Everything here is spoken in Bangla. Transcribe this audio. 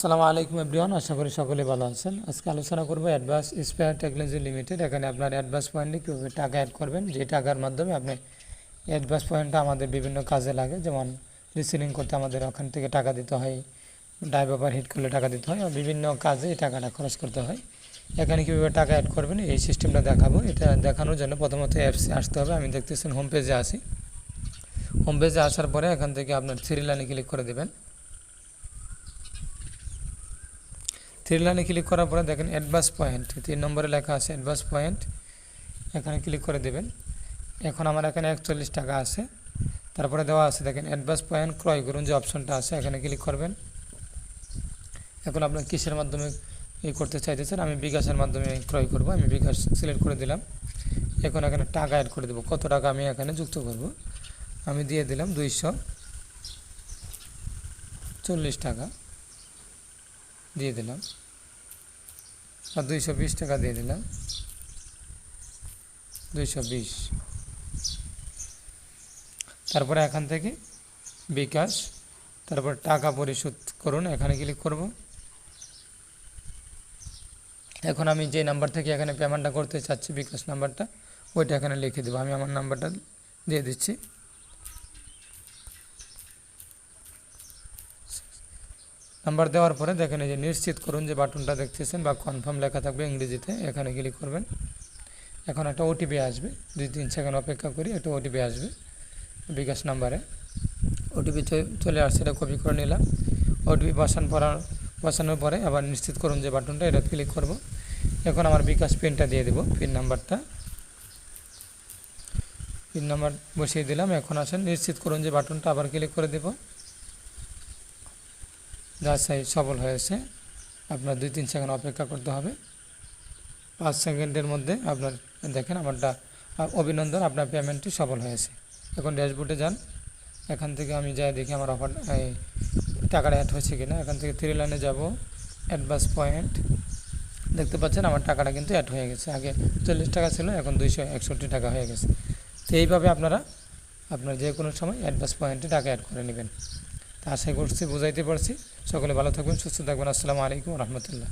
আসসালামু আলাইকুম এভরিওয়ান, আশা করি সকলে ভালো আছেন। আজকে আলোচনা করব অ্যাডভান্স স্পেয়ার টেকনোলজি লিমিটেড এখানে আপনার অ্যাডভান্স পয়েন্টে কীভাবে টাকা অ্যাড করবেন, যে টাকার মাধ্যমে আপনি অ্যাডভান্স পয়েন্টটা আমাদের বিভিন্ন কাজে লাগে, যেমন রিসিলিং করতে আমাদের ওখান থেকে টাকা দিতে হয় ড্রাইভার হিট করলে টাকা দিতে হয় বিভিন্ন কাজে এই টাকাটা খরচ করতে হয়। এখানে কীভাবে টাকা অ্যাড করবেন, এই সিস্টেমটা দেখাবো। এটা দেখানোর জন্য প্রথমত অ্যাপসে আসতে হবে, আমি দেখতেছেন হোম পেজে আসি হোম পেজে আসার পরে এখান থেকে আপনার থ্রি লাইনে ক্লিক করে দেবেন। থ্রি লাইনে ক্লিক করার পরে দেখেন অ্যাডভান্স পয়েন্ট তিন নম্বরে লেখা আছে অ্যাডভান্স পয়েন্ট এখানে ক্লিক করে দেবেন। এখন আমার এখানে একচল্লিশ টাকা আছে। তারপরে দেওয়া আছে দেখেন অ্যাডভান্স পয়েন্ট ক্রয় করুন যে অপশনটা আছে, এখানে ক্লিক করবেন। এখন আপনার কিসের মাধ্যমে এই করতে চাইতেছেন? আমি বিকাশের মাধ্যমে ক্রয় করব, আমি বিকাশ সিলেক্ট করে দিলাম। এখন এখানে টাকা অ্যাড করে দেবো। কত টাকা আমি এখানে যুক্ত করব? আমি দিয়ে দিলাম দুইশো চল্লিশ টাকা। দিয়ে দিলাম। আর দুইশো বিশ টাকা দিয়ে দিলাম। দুইশো বিশ। তারপরে এখান থেকে বিকাশ, তারপর টাকা পরিশোধ করুন, এখানে ক্লিক করব। এখন আমি যে নাম্বার থেকে এখানে পেমেন্টটা করতে চাচ্ছি বিকাশ নাম্বারটা ওইটা এখানে লিখে দেবো। আমি আমার নাম্বারটা দিয়ে দিচ্ছি। নাম্বার দেওয়ার পরে দেখেন এই যে নিশ্চিত করুন যে বাটনটা দেখতেছেন বা কনফার্ম লেখা থাকবে ইংরেজিতে, এখানে ক্লিক করবেন। এখন একটা ওটিপি আসবে। দুই তিন সেকেন্ড অপেক্ষা করি, একটা ওটিপি আসবে বিকাশ নাম্বারে। ওটিপি চলে আসছে, এটা কপি করে নিলাম। ওটিপি বসান পড়ার বসানোর পরে আবার নিশ্চিত করুন যে বাটনটা, এটা ক্লিক করব। এখন আমার বিকাশ পিনটা দিয়ে দেবো, পিন নাম্বারটা। পিন নাম্বার বসিয়ে দিলাম, এখন আসেন, নিশ্চিত করুন যে বাটনটা আবার ক্লিক করে দেবো। যাচাই সফল হয়েছে। আপনার দুই তিন সেকেন্ড অপেক্ষা করতে হবে। পাঁচ সেকেন্ডের মধ্যে আপনার, দেখেন আমারটা অভিনন্দন, আপনার পেমেন্টটি সফল হয়েছে। এখন ড্যাশবোর্ডে যান। এখান থেকে আমি যাই দেখি আমার অফার টাকাটা অ্যাড হয়েছে কিনা। এখান থেকে থ্রি লাইনে যাব অ্যাডভান্স পয়েন্ট দেখতে পাচ্ছেন আমার টাকাটা কিন্তু অ্যাড হয়ে গেছে। আগে চল্লিশ টাকা ছিল, এখন দুইশো একষট্টি টাকা হয়ে গেছে। তো এইভাবে আপনারা, আপনার যে কোনো সময় অ্যাডভান্স পয়েন্টে টাকা অ্যাড করে নেবেন। তা আশা করছি বুঝাইতে পারছি। সকলে ভালো থাকবেন সুস্থ থাকবেন আসসালামু আলাইকুম রহমতুল্লাহ।